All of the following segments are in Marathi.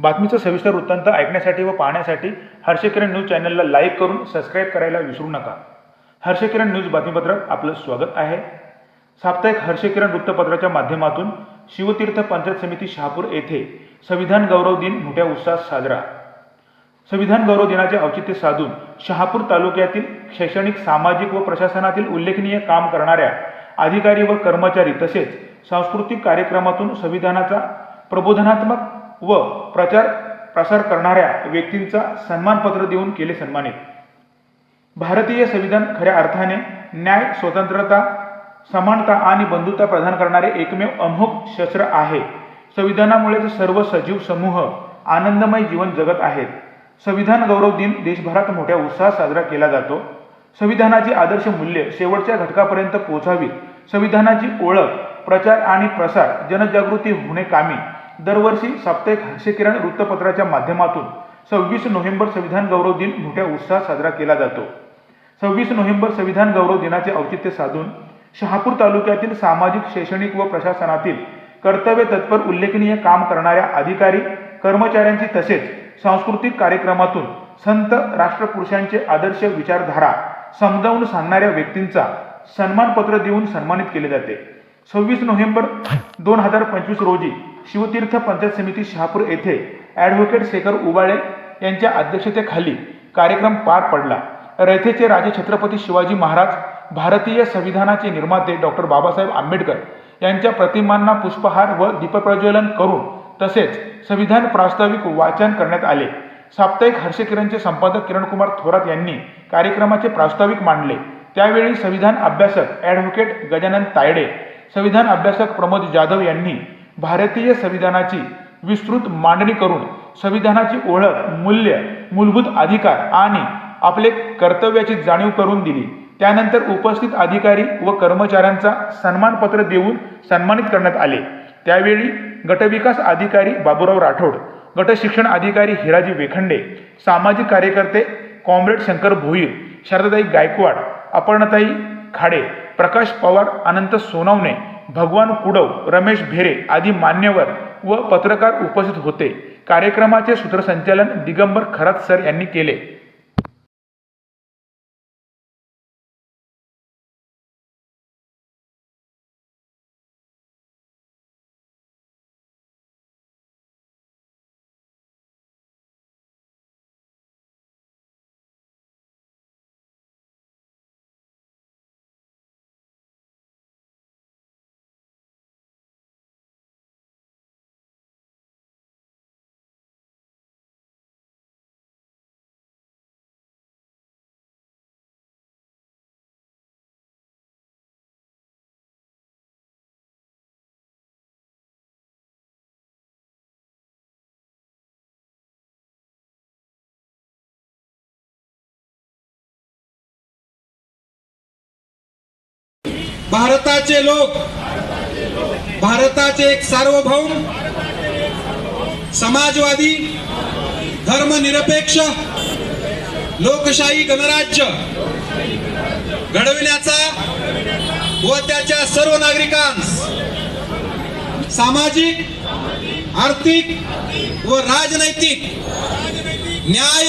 बातमीचं सविस्तर वृत्तांत ऐकण्यासाठी व पाहण्यासाठी हर्षकिरण न्यूज चॅनलला लाईक करून सबस्क्राईब करायला विसरू नका. हर्षकिरण न्यूज बातमीपत्रात आपलं स्वागत आहे. साप्ताहिक हर्षकिरण वृत्तपत्राच्या माध्यमातून शिवतीर्थ पंचायत समिती शहापूर येथे संविधान गौरव दिन मोठ्या उत्साहात साजरा. संविधान गौरव दिनाचे औचित्य साधून शहापूर तालुक्यातील शैक्षणिक सामाजिक व प्रशासनातील उल्लेखनीय काम करणाऱ्या अधिकारी व कर्मचारी तसेच सांस्कृतिक कार्यक्रमातून संविधानाचा प्रबोधनात्मक व प्रचार प्रसार करणाऱ्या व्यक्तींचा सन्मानपत्र देऊन केले सन्मानित. भारतीय संविधान खऱ्या अर्थाने न्याय स्वतंत्रता समानता आणि बंधुता प्रदान करणारे एकमेव अमोघ शस्त्र आहे. संविधानामुळेच सर्व सजीव समूह आनंदमय जीवन जगत आहेत. संविधान गौरव दिन देशभरात मोठ्या उत्साहात साजरा केला जातो. संविधानाची आदर्श मूल्य शेवटच्या घटकापर्यंत पोहोचावी संविधानाची ओळख प्रचार आणि प्रसार जनजागृती होणे कामी. दरवर्षी साप्ताहिक हर्षकिरण वृत्तपत्राच्या माध्यमातून सव्वीस नोव्हेंबर संविधान गौरव दिन मोठ्या उत्साहात साजरा केला जातो. सव्वीस नोव्हेंबर संविधान गौरव दिनाचे औचित्य साधून शहापूर तालुक्यातील सामाजिक शैक्षणिक व प्रशासनातील कर्तव्य तत्पर उल्लेखनीय काम करणाऱ्या अधिकारी कर्मचाऱ्यांची तसेच सांस्कृतिक कार्यक्रमातून संत राष्ट्रपुरुषांचे आदर्श विचारधारा समजावून सांगणाऱ्या व्यक्तींचा सन्मानपत्र देऊन सन्मानित केले जाते. सव्वीस नोव्हेंबर दोन हजार पंचवीस रोजी शिवतीर्थ पंचायत समिती शहापूर येथे ॲडव्होकेट शेखर उबाळे यांच्या अध्यक्षतेखाली कार्यक्रम पार पडला. रयतेचे राजे छत्रपती शिवाजी महाराज भारतीय संविधानाचे निर्माते डॉक्टर बाबासाहेब आंबेडकर यांच्या प्रतिमांना पुष्पहार व दीपप्रज्वलन करून तसेच संविधान प्रास्ताविक वाचन करण्यात आले. साप्ताहिक हर्षकिरणचे संपादक किरणकुमार थोरात यांनी कार्यक्रमाचे प्रास्ताविक मांडले. त्यावेळी संविधान अभ्यासक ॲडव्होकेट गजानन तायडे संविधान अभ्यासक प्रमोद जाधव यांनी भारतीय संविधानाची विस्तृत मांडणी करून संविधानाची ओळख मूल्य मूलभूत अधिकार आणि आपले कर्तव्याची जाणीव करून दिली. त्यानंतर उपस्थित अधिकारी व कर्मचाऱ्यांचा सन्मानपत्र देऊन सन्मानित करण्यात आले. त्यावेळी गटविकास अधिकारी बाबूराव राठोड गटशिक्षण अधिकारी हिराजी वेखंडे सामाजिक कार्यकर्ते कॉम्रेड शंकर भोईर शारदाताई गायकवाड अपर्णताई खाडे प्रकाश पवार अनंत सोनवणे भगवान कुडव रमेश भेरे आदी मान्यवर व पत्रकार उपस्थित होते. कार्यक्रमाचे सूत्रसंचालन दिगंबर खरात सर यांनी केले. भारताचे लोक भारताचे एक सार्वभौम समाजवादी धर्मनिरपेक्ष लोकशाही गणराज्य घडविण्याचा व त्याच्या सर्व नागरिकांस सामाजिक आर्थिक व राजनैतिक न्याय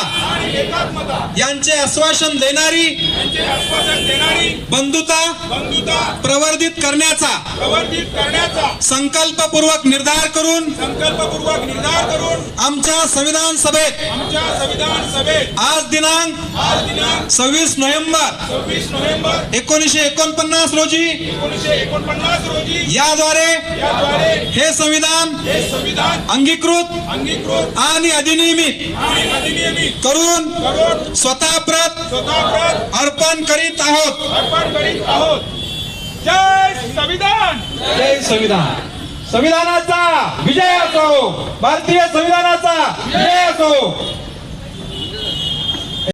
यांचे आश्वासन देणारी बंधुता बंधुता प्रवर्धित करण्याचा प्रवर्तित करण्याचा संकल्पपूर्वक निर्धार करून संकल्पपूर्वक निर्धार करून आमच्या संविधान सभेत आमच्या संविधान सभेत आज दिनांक आज दिनांक सव्वीस नोव्हेंबर सव्वीस नोव्हेंबर एकोणीसशे एकोणपन्नास रोजी एकोणीसशे एकोणपन्नास रोजी याद्वारे याद्वारे हे संविधान हे संविधान अंगीकृत अंगीकृत आणि अधिनियमित आणि अधिनियमित करून करून स्वतः प्रत स्वतः प्रत अर्पण करीत आहोत. अर्पण करीत आहोत. जय संविधान. जय संविधान. संविधानाचा विजय असो. भारतीय संविधानाचा विजय असो.